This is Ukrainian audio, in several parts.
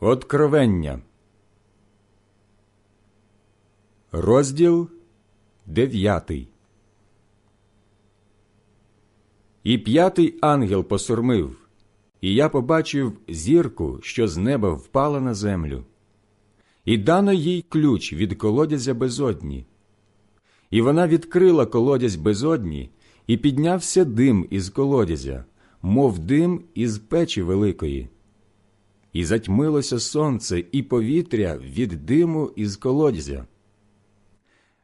Откровення, розділ дев'ятий. І п'ятий ангел посурмив, і я побачив зірку, що з неба впала на землю, і дано їй ключ від колодязя безодні. І вона відкрила колодязь безодні, і піднявся дим із колодязя, мов дим із печі великої. І затьмилося сонце і повітря від диму із колодязя.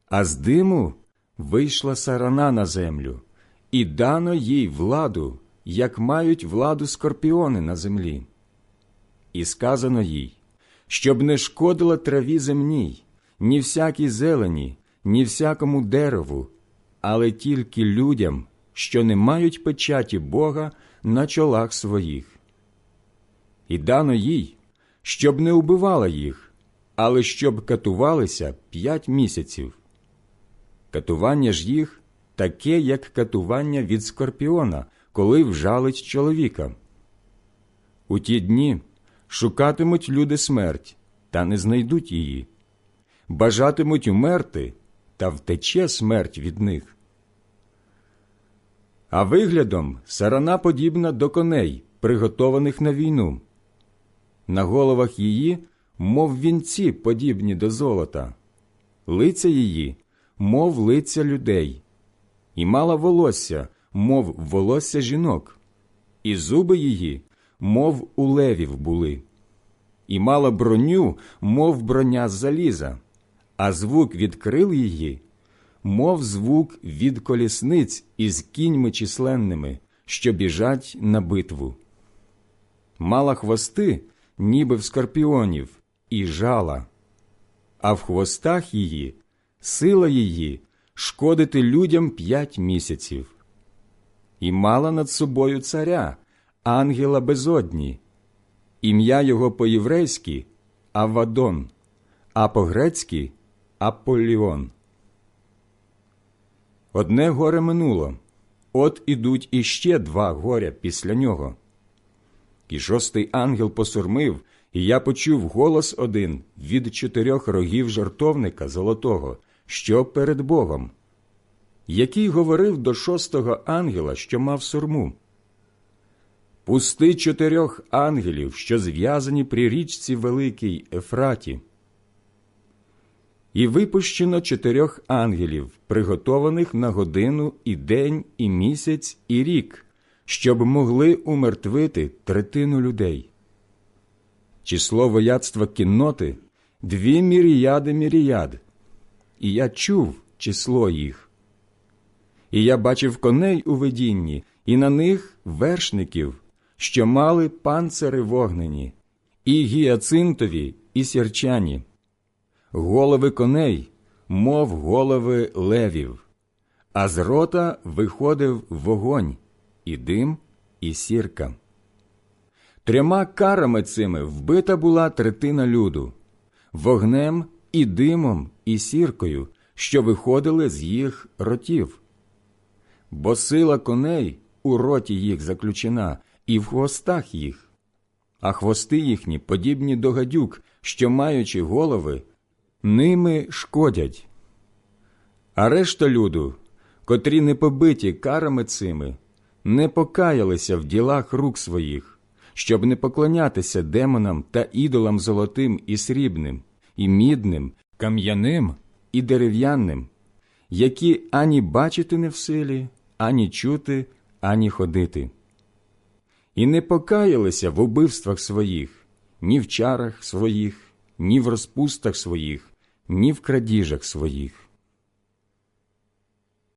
А з диму вийшла сарана на землю, і дано їй владу, як мають владу скорпіони на землі. І сказано їй, щоб не шкодила траві земній, ні всякій зелені, ні всякому дереву, але тільки людям, що не мають печаті Бога на чолах своїх. І дано їй, щоб не убивала їх, але щоб катувалися п'ять місяців. Катування ж їх таке, як катування від скорпіона, коли вжалить чоловіка. У ті дні шукатимуть люди смерть, та не знайдуть її, бажатимуть умерти, та втече смерть від них. А виглядом сарана подібна до коней, приготованих на війну. На головах її, мов вінці, подібні до золота, лиця її, мов лиця людей, і мала волосся, мов волосся жінок, і зуби її, мов у левів були, і мала броню, мов броня з заліза, а звук від крил її, мов звук від колісниць із кіньми численними, що біжать на битву. Мала хвости, ніби в скорпіонів, і жала, а в хвостах її сила її шкодити людям п'ять місяців. І мала над собою царя, ангела безодні, ім'я його по-єврейськи Авадон, а по-грецьки Аполіон. Одне горе минуло, от ідуть іще два горя після нього. І шостий ангел посурмив, і я почув голос один від чотирьох рогів жартовника золотого, що перед Богом, який говорив до шостого ангела, що мав сурму. Пусти чотирьох ангелів, що зв'язані при річці Великій Ефраті. І випущено чотирьох ангелів, приготованих на годину і день, і місяць, і рік, щоб могли умертвити третину людей. Число вояцтва кінноти дві міріяди міріяд, і я чув число їх. І я бачив коней у видінні, і на них вершників, що мали панцири вогнені, і гіацинтові, і сірчані, голови коней, мов голови левів, а з рота виходив вогонь, і дим, і сірка. Трьома карами цими вбита була третина люду, вогнем і димом, і сіркою, що виходили з їх ротів. Бо сила коней у роті їх заключена, і в хвостах їх, а хвости їхні подібні до гадюк, що, маючи голови, ними шкодять. А решта люду, котрі не побиті карами цими, не покаялися в ділах рук своїх, щоб не поклонятися демонам та ідолам золотим і срібним, і мідним, кам'яним і дерев'яним, які ані бачити не в силі, ані чути, ані ходити. І не покаялися в убивствах своїх, ні в чарах своїх, ні в розпустах своїх, ні в крадіжах своїх.